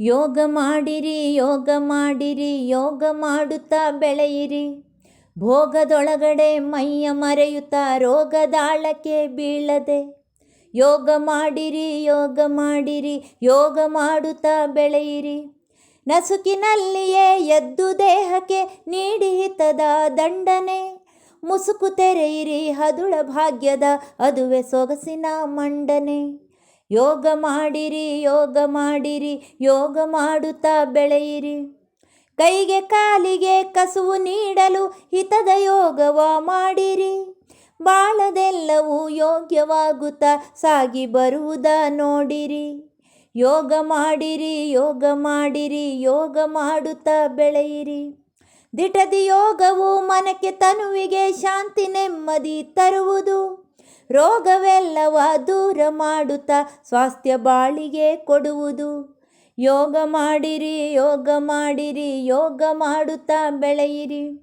ಯೋಗ ಮಾಡಿರಿ ಯೋಗ ಮಾಡಿರಿ, ಯೋಗ ಮಾಡುತ್ತಾ ಬೆಳೆಯಿರಿ. ಭೋಗದೊಳಗಡೆ ಮೈಯ ಮರೆಯುತ್ತಾ ರೋಗದಾಳಕ್ಕೆ ಬೀಳದೆ. ಯೋಗ ಮಾಡಿರಿ ಯೋಗ ಮಾಡಿರಿ, ಯೋಗ ಮಾಡುತ್ತಾ ಬೆಳೆಯಿರಿ. ನಸುಕಿನಲ್ಲಿಯೇ ಎದ್ದು ದೇಹಕ್ಕೆ ನೀಡಿ ಹಿತದ ದಂಡನೆ. ಮುಸುಕು ತೆರೆಯಿರಿ, ಹದುಳ ಭಾಗ್ಯದ ಅದುವೆ ಸೊಗಸಿನ ಮಂಡನೆ. ಯೋಗ ಮಾಡಿರಿ ಯೋಗ ಮಾಡಿರಿ, ಯೋಗ ಮಾಡುತ್ತಾ ಬೆಳೆಯಿರಿ. ಕೈಗೆ ಕಾಲಿಗೆ ಕಸುವು ನೀಡಲು ಹಿತದ ಯೋಗವ ಮಾಡಿರಿ. ಬಾಳದೆಲ್ಲವೂ ಯೋಗ್ಯವಾಗುತ್ತಾ ಸಾಗಿ ಬರುವುದ ನೋಡಿರಿ. ಯೋಗ ಮಾಡಿರಿ ಯೋಗ ಮಾಡಿರಿ, ಯೋಗ ಮಾಡುತ್ತಾ ಬೆಳೆಯಿರಿ. ದಿಟದಿ ಯೋಗವು ಮನಕ್ಕೆ ತನುವಿಗೆ ಶಾಂತಿ ನೆಮ್ಮದಿ ತರುವುದು. ರೋಗವೆಲ್ಲವ ದೂರ ಮಾಡುತ್ತಾ ಸ್ವಾಸ್ಥ್ಯ ಬಾಳಿಗೆ ಕೊಡುವುದು. ಯೋಗ ಮಾಡಿರಿ ಯೋಗ ಮಾಡಿರಿ, ಯೋಗ ಮಾಡುತ್ತಾ ಬೆಳೆಯಿರಿ.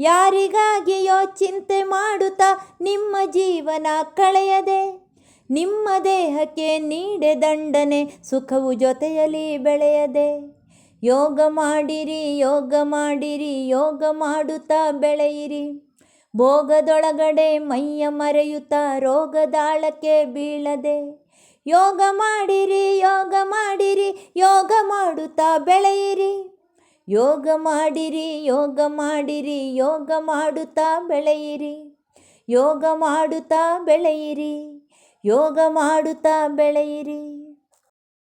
ಯಾರಿಗಾಗಿಯೋ ಚಿಂತೆ ಮಾಡುತ್ತಾ ನಿಮ್ಮ ಜೀವನ ಕಳೆಯದೆ. ನಿಮ್ಮ ದೇಹಕ್ಕೆ ನೀಡೆ ದಂಡನೆ ಸುಖವು ಜೊತೆಯಲ್ಲಿ ಬೆಳೆಯದೆ. ಯೋಗ ಮಾಡಿರಿ ಯೋಗ ಮಾಡಿರಿ, ಯೋಗ ಮಾಡುತ್ತಾ ಬೆಳೆಯಿರಿ. ಭೋಗದೊಳಗಡೆ ಮೈಯ ಮರೆಯುತ್ತ ರೋಗದಾಳಕ್ಕೆ ಬೀಳದೆ, ಯೋಗ ಮಾಡಿರಿ ಯೋಗ ಮಾಡಿರಿ, ಯೋಗ ಮಾಡುತ್ತಾ ಬೆಳೆಯಿರಿ. ಯೋಗ ಮಾಡಿರಿ ಯೋಗ ಮಾಡಿರಿ, ಯೋಗ ಮಾಡುತ್ತಾ ಬೆಳೆಯಿರಿ. ಯೋಗ ಮಾಡುತ್ತಾ ಬೆಳೆಯಿರಿ, ಯೋಗ ಮಾಡುತ್ತಾ ಬೆಳೆಯಿರಿ.